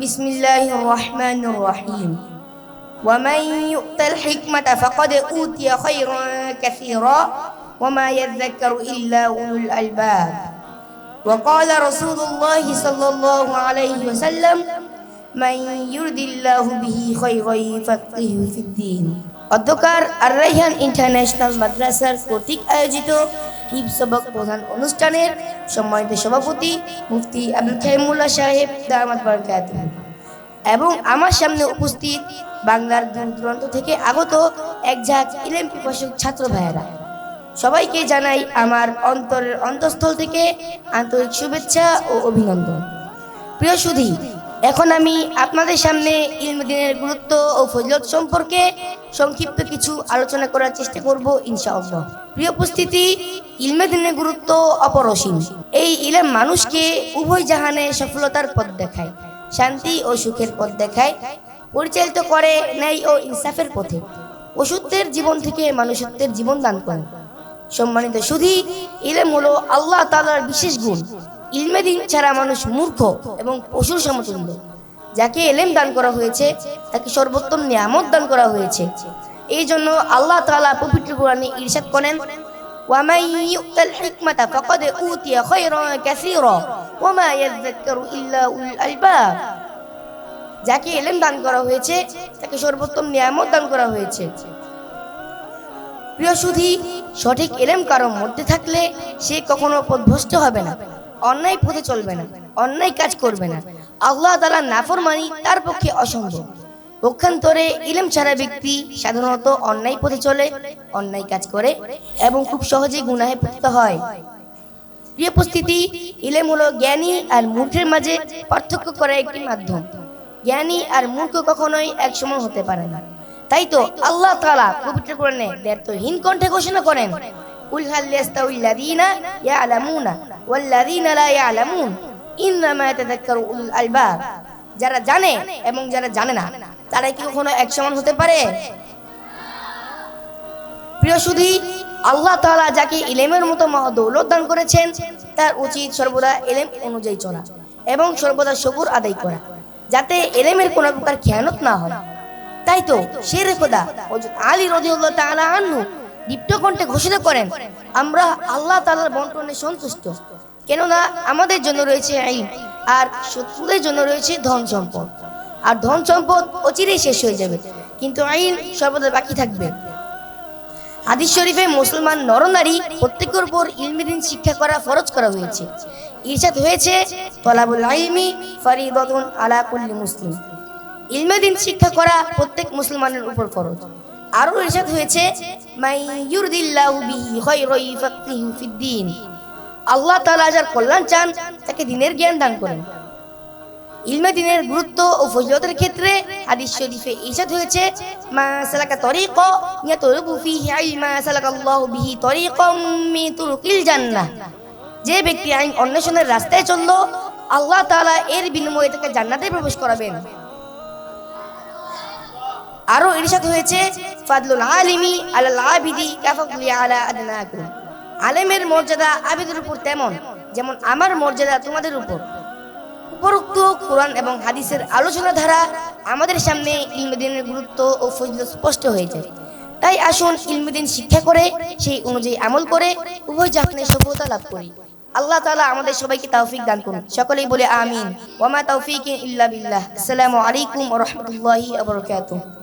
بسم الله الرحمن الرحيم ومن يؤت الحكمة فقد أوتي خيرا كثيرا وما يذكر إلا أولو الألباب وقال رسول الله صلى الله عليه وسلم من يرد الله به خيرا يفقهه في الدين অধ্যকার আর Raihan international মাদ্রাসার কর্তৃক আয়োজিত সবক প্রধান অনুষ্ঠানের সম্মানিত সভাপতি মুফতি আব্দুল খাইমুল্লাহ সাহেব দামাত বরকাত এবং আমার সামনে উপস্থিত বাংলার দূর দূরান্ত থেকে আগত এক ঝাঁক ইলেম পিপাসক ছাত্র ভাইয়েরা। সবাইকে জানাই আমার অন্তরের অন্তঃস্থল থেকে আন্তরিক শুভেচ্ছা ও অভিনন্দন। প্রিয় সুধী এখন আমি আপনাদের সামনে ইলমদিনের গুরুত্ব ও ফজলত সম্পর্কে সংক্ষিপ্ত কিছু আলোচনা করার চেষ্টা করব, ইনশাআল্লাহ। প্রিয় উপস্থিতি ইলমেদিনের গুরুত্ব অপরসীম। এই ইলম মানুষকে উভয় জাহানে সফলতার পথ দেখায়, শান্তি ও সুখের পথ দেখায়, পরিচালিত করে ন্যায় ও ইনসাফের পথে। ওষুধের জীবন থেকে মানুষত্বের জীবন দান করে। সম্মানিত সুধী, ইলেম হলো আল্লাহ তালার বিশেষ গুণ। ইলমে দিন ছাড়া মানুষ মূর্খ এবং পশুর সমতুল্য যাকে এলেম দান করা হয়েছে তাকে সর্বোত্তম নিয়ামত দান করা হয়েছে এই জন্য আল্লাহ তাআলা পবিত্র কোরআনে ইরশাদ করেন ومن يؤت الحكمة فقد أوتي خيرا كثيرا وما يذكر إلا أولو الألباب যাকে এলেম দান করা হয়েছে তাকে সর্বোত্তম নিয়ামত দান করা হয়েছে প্রিয় সুধী সঠিক এলেম কারোর মধ্যে থাকলে সে কখনো পথভ্রষ্ট হবে না অন্যায় পথে চলবে না, অন্যায় কাজ করবে না। আল্লাহ তালা নাফরমানি তার পক্ষে অসম্ভব। পক্ষান্তরে ইলেম ছাড়া ব্যক্তি সাধারণত অন্যায় পথে চলে, অন্যায় কাজ করে এবং খুব সহজে গুনাহে পতিত হয়। প্রিয় উপস্থিতি, ইলেম হলো জ্ঞানী আর মূর্খের মাঝে পার্থক্য করা একটি মাধ্যম। জ্ঞানী আর মূর্খ কখনোই এক সমান হতে পারে না। তাই তো আল্লাহ তালা পবিত্র কোরআনে ব্যর্থহীন কণ্ঠে ঘোষণা করেন কুল হাল ইয়াস্তাউল্লাযীনা ইয়ালামুনা ওয়াল্লাযীনা লা ইয়ালামুন ইন্নামা ইয়াতাযাক্কারু উলুল আলবাব যারা জানে এবং যারা জানে না, তারা কি কখনো এক সমান হতে পারে? প্রিয় সুধী, আল্লাহ তাআলা যাকে ইলেমের মতো মহাদৌলত দান করেছেন, তার উচিত সর্বদা এলেম অনুযায়ী চলা এবং সর্বদা সবুর আদায় করা, যাতে এলেমের কোনো প্রকার খেয়ানত না হয়। তাই তো শের খোদা আলী রাদিয়াল্লাহু তাআলা আনহু দীপ্ত কণ্ঠে ঘোষণা করেন, আমরা আল্লাহ তাআলার বন্টনে সন্তুষ্ট। কেননা আমাদের জন্য রয়েছে আইন, আর শত্রুদের জন্য রয়েছে ধন সম্পদ। আর ধন সম্পদ অচিরেই শেষ হয়ে যাবে, কিন্তু আইন সর্বদা বাকি থাকবে। হাদিস শরীফে মুসলমান নরনারী প্রত্যেকের উপর ইলমিদিন শিক্ষা করা ফরজ করা হয়েছে। ইরশাদ হয়েছে, তলাবুল আইমি ফরিদাতুন আলা কুল্লি মুসলিম। ইলমিদিন শিক্ষা করা প্রত্যেক মুসলমানের উপর ফরজ। আরও ইরশাদ হয়েছে, মাই ইউরিদিল্লাহু বিহি খায়রা ইফাক্কিহু ফিদ্দিন। আল্লাহ তাআলা যার কল্যাণ চান, তাকে দিনের জ্ঞান দান করেন। ইলমে দিনের গুরুত্ব ও ফজিলতের ক্ষেত্রে হাদিস শরীফে ইরশাদ হয়েছে, মা সালাকা তরিক ইয়াতলুবু ফিহি ইলমা সালাকাল্লাহু বিহি তরিকাম মিন তুরুকিল জান্নাহ। যে ব্যক্তি আইন অন্বেষণের রাস্তায় চলল, আল্লাহ তাআলা এর বিনিময়ে তাকে জান্নাতে প্রবেশ করাবেন। আরও ইরশাদ হয়েছে, ফাদলুল আলিমি আলাল আবিদি কাফাকুলি আলা আদনাকুম। আলেমের মর্যাদা আবিদের উপর তেমন, যেমন আমার মর্যাদা তোমাদের উপর। উপরোক্ত কোরআন এবং হাদিসের আলোচনা ধারা আমাদের সামনে ইলমদিনের গুরুত্ব ও ফজিলত স্পষ্ট হয়ে যায়। তাই আসুন ইলমদিন শিক্ষা করে, সেই অনুযায়ী আমল করে, উভয় জাহানের সফলতা লাভ করি। আল্লাহ তাআলা আমাদের সবাইকে তৌফিক দান করুন। সকলেই বলে আমিন। ওয়ামা তৌফিক ইল্লা বিল্লাহ। আসসালামু আলাইকুম ওয়া রাহমাতুল্লাহি ওয়া বারাকাতুহু।